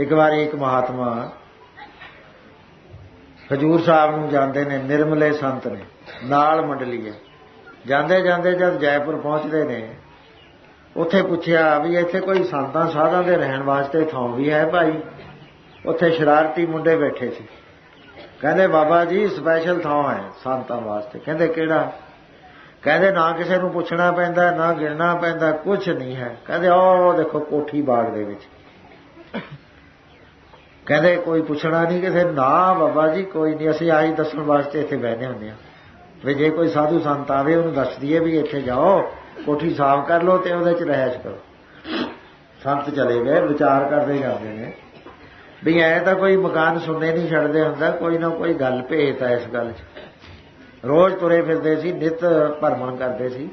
ਇੱਕ ਵਾਰੀ ਇੱਕ ਮਹਾਤਮਾ ਹਜੂਰ ਸਾਹਿਬ ਨੂੰ ਜਾਂਦੇ ਨੇ, ਨਿਰਮਲੇ ਸੰਤ ਨੇ, ਨਾਲ ਮੰਡਲੀ ਹੈ ਜਾਂਦੇ ਜਾਂਦੇ ਜਦ ਜੈਪੁਰ ਪਹੁੰਚਦੇ ਨੇ, ਉੱਥੇ ਪੁੱਛਿਆ ਵੀ ਇੱਥੇ ਕੋਈ ਸੰਤਾਂ ਸਾਧਾਂ ਦੇ ਰਹਿਣ ਵਾਸਤੇ ਥਾਂ ਵੀ ਹੈ ਭਾਈ? ਉੱਥੇ ਸ਼ਰਾਰਤੀ ਮੁੰਡੇ ਬੈਠੇ ਸੀ। ਕਹਿੰਦੇ, ਬਾਬਾ ਜੀ ਸਪੈਸ਼ਲ ਥਾਂ ਹੈ ਸੰਤਾਂ ਵਾਸਤੇ। ਕਹਿੰਦੇ, ਕਿਹੜਾ? ਕਹਿੰਦੇ, ਨਾ ਕਿਸੇ ਨੂੰ ਪੁੱਛਣਾ ਪੈਂਦਾ, ਨਾ ਗਿਣਨਾ ਪੈਂਦਾ ਕੁਝ ਨਹੀਂ ਹੈ। ਕਹਿੰਦੇ ਉਹ ਦੇਖੋ ਕੋਠੀ ਬਾਗ ਦੇ ਵਿੱਚ। ਕਹਿੰਦੇ ਕੋਈ ਪੁੱਛਣਾ ਨਹੀਂ, ਕਿਸੇ ਨਾ ਬਾਬਾ ਜੀ, ਕੋਈ ਨਹੀਂ, ਅਸੀਂ ਆਹੀ ਦੱਸਣ ਵਾਸਤੇ ਇੱਥੇ ਬੈਠੇ ਹੁੰਦੇ ਆ ਵੀ ਜੇ ਕੋਈ ਸਾਧੂ ਸੰਤ ਆਵੇ, ਉਹਨੂੰ ਦੱਸ ਦਈਏ ਵੀ ਇੱਥੇ ਜਾਓ, ਕੋਠੀ ਸਾਫ਼ ਕਰ ਲਓ ਤੇ ਉਹਦੇ ਚ ਰਹਿਸ਼ ਕਰੋ। ਸੰਤ ਚਲੇ ਗਏ, ਵਿਚਾਰ ਕਰਦੇ ਜਾਂਦੇ ਨੇ। ਵੀ ਐ ਤਾਂ ਕੋਈ ਮਕਾਨ ਸੁਣਨੇ ਨਹੀਂ ਛੱਡਦੇ ਹੁੰਦਾ, ਕੋਈ ਨਾ ਕੋਈ ਗੱਲ ਭੇਤ ਹੈ ਇਸ ਗੱਲ 'ਚ। ਰੋਜ਼ ਤੁਰੇ ਫਿਰਦੇ ਸੀ, ਨਿਤ ਭਰਮਣ ਕਰਦੇ ਸੀ।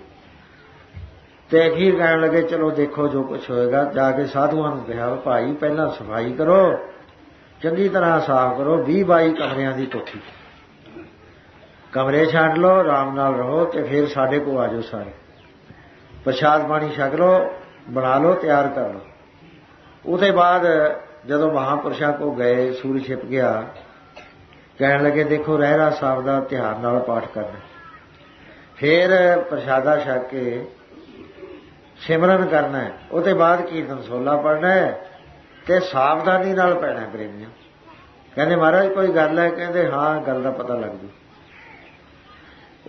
ਤੇ ਅਖੀਰ ਕਹਿਣ ਲੱਗੇ, ਚਲੋ ਦੇਖੋ ਜੋ ਕੁਝ ਹੋਏਗਾ, ਜਾ ਕੇ ਸਾਧੂਆਂ ਨੂੰ ਕਿਹਾ ਭਾਈ ਪਹਿਲਾਂ ਸਫ਼ਾਈ ਕਰੋ ਚੰਗੀ ਤਰ੍ਹਾਂ ਸਾਫ਼ ਕਰੋ 20 22 ਕਮਰਿਆਂ ਦੀ ਕੋਠੀ। ਕਮਰੇ ਛੱਡ ਲਓ, ਆਰਾਮ ਨਾਲ ਰਹੋ ਤੇ ਫਿਰ ਸਾਡੇ ਕੋਲ ਆਜੋ ਸਾਰੇ। ਪ੍ਰਸ਼ਾਦ ਪਾਣੀ ਛਕ ਲਓ, ਬਣਾ ਲਓ, ਤਿਆਰ ਕਰ ਲਓ। ਉਹਦੇ ਬਾਅਦ ਜਦੋਂ ਮਹਾਪੁਰਸ਼ਾਂ ਕੋ ਗਏ, ਸੂਰਜ ਛਿਪ ਗਿਆ, ਕਹਿਣ ਲੱਗੇ, ਦੇਖੋ, ਰਹਿਰਾ ਸਾਹਿਬ ਦਾ ਧਿਆਨ ਨਾਲ ਪਾਠ ਕਰਨਾ ਫਿਰ ਪ੍ਰਸ਼ਾਦਾ ਛਕ ਕੇ ਸਿਮਰਨ ਕਰਨਾ ਹੈ। ਉਹਦੇ ਬਾਅਦ ਕੀਰਤਨ ਸੋਲਾ ਪੜਨਾ ਹੈ। ਤੇ ਸਾਵਧਾਨੀ ਨਾਲ ਪੈਣਾ ਪ੍ਰੇਮੀਆਂ। ਕਹਿੰਦੇ ਮਹਾਰਾਜ, ਕੋਈ ਗੱਲ ਹੈ? ਕਹਿੰਦੇ, ਹਾਂ, ਗੱਲ ਦਾ ਪਤਾ ਲੱਗ ਜੂ।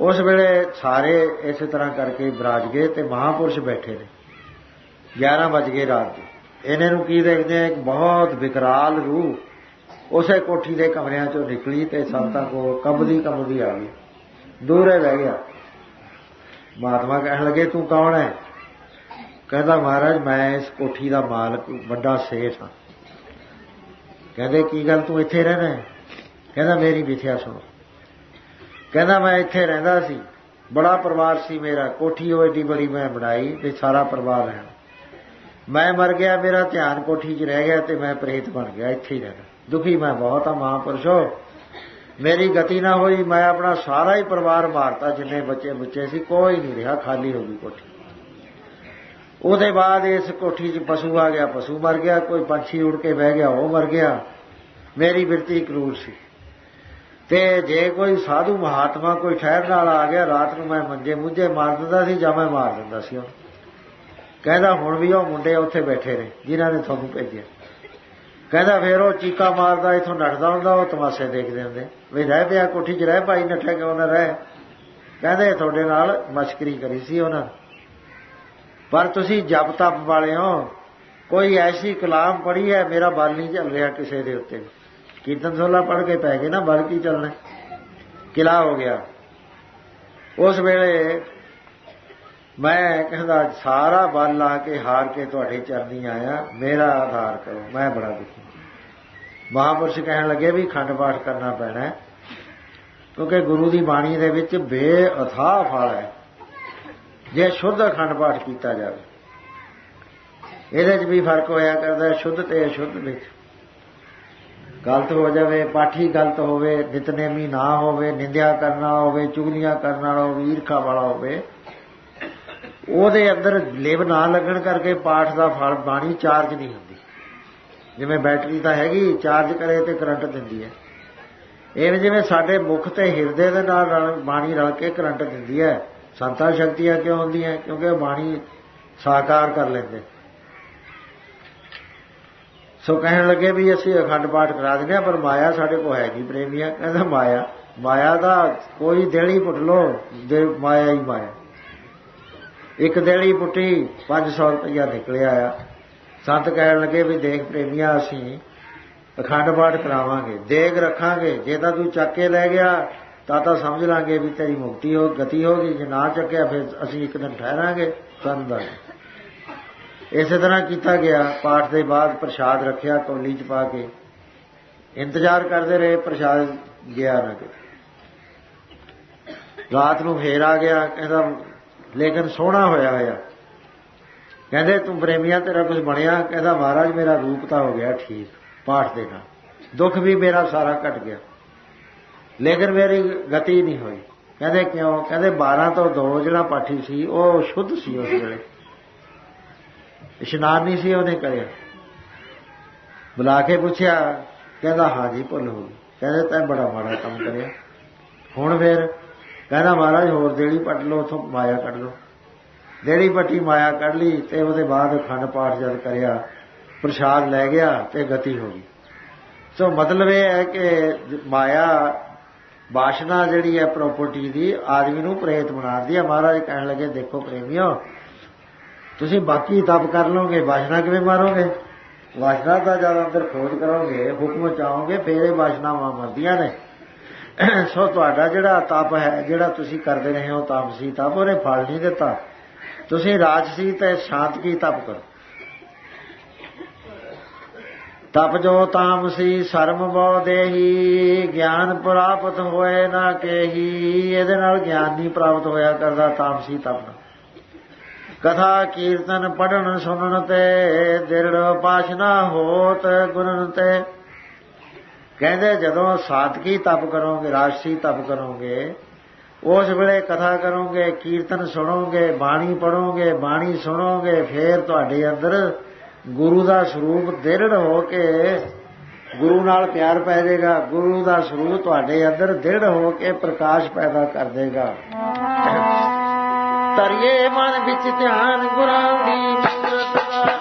ਉਸ ਵੇਲੇ ਸਾਰੇ ਇਸੇ ਤਰ੍ਹਾਂ ਕਰਕੇ ਬਰਾਜ ਗਏ ਤੇ ਮਹਾਪੁਰਸ਼ ਬੈਠੇ ਨੇ। 11 ਵਜ ਗਏ ਰਾਤ ਦੇ। ਇਹਨਾਂ ਨੂੰ ਕੀ ਦੇਖਦੇ ਆ? ਇੱਕ ਬਹੁਤ ਵਿਕਰਾਲ ਰੂਹ ਉਸੇ ਕੋਠੀ ਦੇ ਕਮਰਿਆਂ ਚੋਂ ਨਿਕਲੀ ਤੇ ਸੰਤਾਂ ਕੋ ਕੰਬਦੀ ਕੰਬਦੀ ਆ ਗਈ। ਦੂਰੇ ਰਹਿ ਗਿਆ। ਮਹਾਤਮਾ ਕਹਿਣ ਲੱਗੇ, ਤੂੰ ਕੌਣ ਹੈ? ਕਹਿੰਦਾ ਮਹਾਰਾਜ, ਮੈਂ ਇਸ ਕੋਠੀ ਦਾ ਮਾਲਕ, ਵੱਡਾ ਸੇਠ ਹਾਂ। ਕਹਿੰਦੇ, ਕੀ ਗੱਲ ਤੂੰ ਇੱਥੇ ਰਹਿਣਾ ਕਹਿੰਦਾ, ਮੇਰੀ ਵਿਥਿਆ ਸੁਣੋ। ਕਹਿੰਦਾ, ਮੈਂ ਇੱਥੇ ਰਹਿੰਦਾ ਸੀ। ਬੜਾ ਪਰਿਵਾਰ ਸੀ ਮੇਰਾ। ਕੋਠੀ ਉਹ ਏਡੀ ਬੜੀ ਮੈਂ ਬਣਾਈ ਤੇ ਸਾਰਾ ਪਰਿਵਾਰ ਰਹਿਣਾ। ਮੈਂ ਮਰ ਗਿਆ, ਮੇਰਾ ਧਿਆਨ ਕੋਠੀ 'ਚ ਰਹਿ ਗਿਆ ਤੇ ਮੈਂ ਪ੍ਰੇਤ ਬਣ ਗਿਆ, ਇੱਥੇ ਹੀ ਰਹਿਣਾ। ਦੁਖੀ ਮੈਂ ਬਹੁਤ ਆ ਮਹਾਪੁਰਸ਼ੋ। ਮੇਰੀ ਗਤੀ ਨਾ ਹੋਈ, ਮੈਂ ਆਪਣਾ ਸਾਰਾ ਹੀ ਪਰਿਵਾਰ ਮਾਰਤਾ, ਜਿੰਨੇ ਬੱਚੇ ਬੱਚੇ ਸੀ, ਕੋਈ ਨਹੀਂ ਰਿਹਾ, ਖਾਲੀ ਹੋ ਗਈ ਕੋਠੀ। ਉਹਦੇ ਬਾਅਦ ਇਸ ਕੋਠੀ 'ਚ ਪਸ਼ੂ ਆ ਗਿਆ, ਪਸ਼ੂ ਮਰ ਗਿਆ, ਕੋਈ ਪੰਛੀ ਉੜ ਕੇ ਬਹਿ ਗਿਆ, ਉਹ ਮਰ ਗਿਆ। ਮੇਰੀ ਬਿਰਤੀ ਕਰੂਰ ਸੀ। ਤੇ ਜੇ ਕੋਈ ਸਾਧੂ ਮਹਾਤਮਾ ਕੋਈ ਠਹਿਰ ਨਾਲ ਆ ਗਿਆ, ਰਾਤ ਨੂੰ ਮੈਂ ਮੰਜੇ ਮੁੱਝੇ ਮਾਰ ਦਿੰਦਾ ਸੀ ਜਾਂ ਮੈਂ ਮਾਰ ਦਿੰਦਾ ਸੀ ਉਹ ਕਹਿੰਦਾ, ਹੁਣ ਵੀ ਉਹ ਮੁੰਡੇ ਉੱਥੇ ਬੈਠੇ ਨੇ, ਜਿਨ੍ਹਾਂ ਨੇ ਤੁਹਾਨੂੰ ਭੇਜਿਆ। ਕਹਿੰਦਾ, ਫੇਰ ਉਹ ਚੀਕਾ ਮਾਰਦਾ, ਇਥੋਂ ਨੱਠਦਾ ਹੁੰਦਾ, ਉਹ ਤਮਾਸ਼ੇ ਦੇਖਦੇ ਹੁੰਦੇ। ਵੀ ਰਹਿ ਪਿਆ ਕੋਠੀ 'ਚ, ਰਹਿ ਭਾਈ, ਨੱਠਿਆ ਕਿਉਂ ਨਾ ਰਹਿ? ਕਹਿੰਦੇ, ਤੁਹਾਡੇ ਨਾਲ ਮਸ਼ਕਰੀ ਕਰੀ ਸੀ ਉਹਨਾਂ ਪਰ ਤੁਸੀਂ ਜਪ ਤਪ ਵਾਲੇ ਹੋ। ਕੋਈ ਐਸੀ ਕਲਾਮ ਪੜੀ ਹੈ, ਮੇਰਾ ਬਲ ਨਹੀਂ ਚੱਲ ਰਿਹਾ ਕਿਸੇ ਦੇ ਉੱਤੇ। ਕੀਰਤਨ ਸੋਲਾ ਪੜ ਕੇ ਪੈ ਗਏ ਨਾ, ਬਲ ਕੀ ਚੱਲਣਾ? ਕਿਲਾ ਹੋ ਗਿਆ। ਉਸ ਵੇਲੇ ਮੈਂ ਕਹਿੰਦਾ, ਸਾਰਾ ਬਲ ਲਾ ਕੇ ਹਾਰ ਕੇ ਤੁਹਾਡੇ ਚਰਨੀ ਆਇਆ, ਮੇਰਾ ਆਧਾਰ ਕਰੋ, ਮੈਂ ਬੜਾ ਦੁਖੀ। ਮਹਾਪੁਰਸ਼ ਕਹਿਣ ਲੱਗੇ ਵੀ ਖੰਡ ਪਾਠ ਕਰਨਾ ਪੈਣਾ ਕਿਉਂਕਿ ਗੁਰੂ ਦੀ ਬਾਣੀ ਦੇ ਵਿੱਚ ਬੇਅਥਾਹ ਫਲ ਹੈ। ਜੇ ਸ਼ੁੱਧ ਅਖੰਡ ਪਾਠ ਕੀਤਾ ਜਾਵੇ। ਇਹਦੇ 'ਚ ਵੀ ਫ਼ਰਕ ਹੋਇਆ ਕਰਦਾ, ਸ਼ੁੱਧ ਤੇ ਅਸ਼ੁੱਧ ਵਿੱਚ। ਗਲਤ ਹੋ ਜਾਵੇ, ਪਾਠੀ ਗਲਤ ਹੋਵੇ, ਨਿਤਨੇਮੀ ਨਾ ਹੋਵੇ, ਨਿੰਦਿਆ ਕਰਨਾ ਹੋਵੇ, ਚੁਗਲੀਆਂ ਕਰਨ ਵਾਲਾ ਹੋਵੇ, ਈਰਖਾ ਵਾਲਾ ਹੋਵੇ, ਉਹਦੇ ਅੰਦਰ ਲਿਵ ਨਾ ਲੱਗਣ ਕਰਕੇ ਪਾਠ ਦਾ ਫਲ ਬਾਣੀ ਚਾਰਜ ਨਹੀਂ ਹੁੰਦੀ। ਜਿਵੇਂ ਬੈਟਰੀ ਤਾਂ ਹੈਗੀ, ਚਾਰਜ ਕਰੇ ਤੇ ਕਰੰਟ ਦਿੰਦੀ ਹੈ। ਇਹ ਜਿਵੇਂ ਸਾਡੇ ਮੁਖ ਤੇ ਹਿਰਦੇ ਦੇ ਨਾਲ ਬਾਣੀ ਰਲ ਕੇ ਕਰੰਟ ਦਿੰਦੀ ਹੈ। ਸੰਤਾਂ ਸ਼ਕਤੀਆਂ ਕਿਉਂ ਹੁੰਦੀਆਂ? ਕਿਉਂਕਿ ਬਾਣੀ ਸਾਕਾਰ ਕਰ ਲੈਂਦੇ। ਸੋ ਕਹਿਣ ਲੱਗੇ ਵੀ ਅਸੀਂ ਅਖੰਡ ਪਾਠ ਕਰਾ ਦਿੰਦੇ ਆ ਪਰ ਮਾਇਆ ਸਾਡੇ ਕੋਲ ਹੈ ਨਹੀਂ ਪ੍ਰੇਮੀਆਂ ਕਹਿੰਦਾ, ਮਾਇਆ ਮਾਇਆ ਦਾ ਕੋਈ ਦੇਲੀ ਪੁੱਟ ਲੋ ਦੇ ਮਾਇਆ ਹੀ ਮਾਇਆ। ਇੱਕ ਦੇਲੀ ਪੁੱਟੀ 500 ਰੁਪਇਆ ਨਿਕਲਿਆ ਆ। ਸੰਤ ਕਹਿਣ ਲੱਗੇ ਵੀ ਦੇਖ ਪ੍ਰੇਮੀਆਂ, ਅਸੀਂ ਅਖੰਡ ਪਾਠ ਕਰਾਵਾਂਗੇ, ਦੇਗ ਰੱਖਾਂਗੇ, ਜੇ ਤਾਂ ਤੂੰ ਚੱਕ ਕੇ ਲੈ ਗਿਆ ਤਾਂ ਤਾਂ ਸਮਝ ਲਾਂਗੇ ਵੀ ਤੇਰੀ ਮੁਕਤੀ ਹੋ, ਗਤੀ ਹੋ ਗਈ, ਜੇ ਨਾ ਚੱਕਿਆ ਫਿਰ ਅਸੀਂ ਇੱਕ ਦਿਨ ਠਹਿਰਾਂਗੇ ਸੰਦਾ ਇਸੇ ਤਰ੍ਹਾਂ ਕੀਤਾ ਗਿਆ, ਪਾਠ ਦੇ ਬਾਅਦ ਪ੍ਰਸ਼ਾਦ ਰੱਖਿਆ, ਕੌਲੀ ਚ ਪਾ ਕੇ। ਇੰਤਜ਼ਾਰ ਕਰਦੇ ਰਹੇ, ਪ੍ਰਸ਼ਾਦ ਗਿਆ ਨਾ ਕਿ ਰਾਤ ਨੂੰ ਫੇਰ ਆ ਗਿਆ, ਕਹਿੰਦਾ, ਲੇਕਿਨ ਸੋਹਣਾ ਹੋਇਆ ਹੋਇਆ। ਕਹਿੰਦੇ, ਤੂੰ ਪ੍ਰੇਮੀਆਂ ਤੇਰਾ ਕੁਝ ਬਣਿਆ? ਕਹਿੰਦਾ, ਮਹਾਰਾਜ, ਮੇਰਾ ਰੂਪ ਤਾਂ ਹੋ ਗਿਆ ਠੀਕ, ਪਾਠ ਦੇ ਨਾਲ। ਦੁੱਖ ਵੀ ਮੇਰਾ ਸਾਰਾ ਘਟ ਗਿਆ। ਲੇਕਿਨ ਮੇਰੀ ਗਤੀ ਨਹੀਂ ਹੋਈ। ਕਹਿੰਦੇ ਕਿਉਂ? ਕਹਿੰਦੇ 12 ਤੋਂ 2 ਜਿਹੜਾ ਪਾਠੀ ਸੀ, ਉਹ ਸ਼ੁੱਧ ਸੀ ਉਸ ਵੇਲੇ। ਇਸ਼ਨਾਨ ਨਹੀਂ ਸੀ ਉਹਨੇ ਕਰਿਆ। ਬੁਲਾ ਕੇ ਪੁੱਛਿਆ, ਕਹਿੰਦਾ ਹਾਂਜੀ ਭੁੱਲ ਹੋ ਗਈ। ਕਹਿੰਦੇ, ਤੈਂ ਬੜਾ ਮਾੜਾ ਕੰਮ ਕਰਿਆ। ਹੁਣ ਫੇਰ ਕਹਿੰਦਾ, ਮਹਾਰਾਜ, ਹੋਰ ਦੇੜੀ ਪੱਟ ਲਓ, ਉਥੋਂ ਮਾਇਆ ਕੱਢ ਲਓ। ਦੇੜੀ ਪੱਟੀ ਮਾਇਆ ਕੱਢ ਲਈ ਤੇ ਉਹਦੇ ਬਾਅਦ ਖੰਡ ਪਾਠ ਜਦ ਕਰਿਆ, ਪ੍ਰਸ਼ਾਦ ਲੈ ਗਿਆ ਤੇ ਗਤੀ ਹੋ ਗਈ। ਸੋ ਮਤਲਬ ਇਹ ਹੈ ਕਿ ਮਾਇਆ ਵਾਸ਼ਨਾ ਜਿਹੜੀ ਹੈ ਪ੍ਰਾਪਰਟੀ ਦੀ, ਆਦਮੀ ਨੂੰ ਪ੍ਰੇਤ ਬਣਾਉਂਦੀ ਹੈ। ਮਹਾਰਾਜ ਕਹਿਣ ਲੱਗੇ, ਦੇਖੋ ਪ੍ਰੇਮੀਓ, ਤੁਸੀਂ ਬਾਕੀ ਤਪ ਕਰ ਲਓਗੇ, ਵਾਸ਼ਨਾ ਕਿਵੇਂ ਮਾਰੋਗੇ? ਵਾਸ਼ਨਾ ਦਾ ਜਦ ਅੰਦਰ ਖੋਜ ਕਰੋਗੇ, ਹੁਕਮ ਚਾਹੋਗੇ, ਫੇਰ ਇਹ ਵਾਸ਼ਨਾਵਾਂ ਮਰਦੀਆਂ ਨੇ। ਸੋ ਤੁਹਾਡਾ ਜਿਹੜਾ ਤਪ ਹੈ, ਜਿਹੜਾ ਤੁਸੀਂ ਕਰਦੇ ਰਹੇ ਹੋ, ਤਾਮਸੀ ਤਪ, ਉਹਨੇ ਫਲ ਨਹੀਂ ਦਿੱਤਾ। ਤੁਸੀਂ ਰਾਜਸੀ ਤੇ ਸ਼ਾਂਤ ਕੀ ਤਪ ਕਰੋ। ਤਪ ਜੋ ਤਾਮਸੀ ਸਰਮ ਬਉ ਦੇਹੀ, ਗਿਆਨ ਪ੍ਰਾਪਤ ਹੋਏ ਨਾ ਕੇਹੀ। ਇਹਦੇ ਨਾਲ ਗਿਆਨ ਨਹੀਂ ਪ੍ਰਾਪਤ ਹੋਇਆ ਕਰਦਾ ਤਾਮਸੀ ਤਪ ਕਥਾ ਕੀਰਤਨ ਪੜਨ ਸੁਣਨ ਤੇ ਦਿਰੜ ਪਾਸ਼ਨਾ ਹੋਤ ਗੁਰਨ ਤੇ। ਕਹਿੰਦੇ ਜਦੋਂ ਸਾਤਕੀ ਤਪ ਕਰੋਗੇ, ਰਾਸ਼ੀ ਤਪ ਕਰੋਗੇ, ਉਸ ਵੇਲੇ ਕਥਾ ਕਰੋਗੇ, ਕੀਰਤਨ ਸੁਣੋਗੇ, ਬਾਣੀ ਪੜੋਗੇ ਬਾਣੀ ਸੁਣੋਗੇ, ਫੇਰ ਤੁਹਾਡੇ ਅੰਦਰ ਗੁਰੂ ਦਾ ਸਰੂਪ ਦਿਰੜ ਹੋ ਕੇ ਗੁਰੂ ਨਾਲ ਪਿਆਰ ਪੈ ਜਾਏਗਾ, ਗੁਰੂ ਦਾ ਸਰੂਪ ਤੁਹਾਡੇ ਅੰਦਰ ਦਿਰੜ ਹੋ ਕੇ ਪ੍ਰਕਾਸ਼ ਪੈਦਾ ਕਰ ਦੇਗਾ। ਤਰੀਏ ਮਨ ਵਿੱਚ ਧਿਆਨ ਗੁਰਾਂ ਦੀ ਮੂਰਤ ਦਾ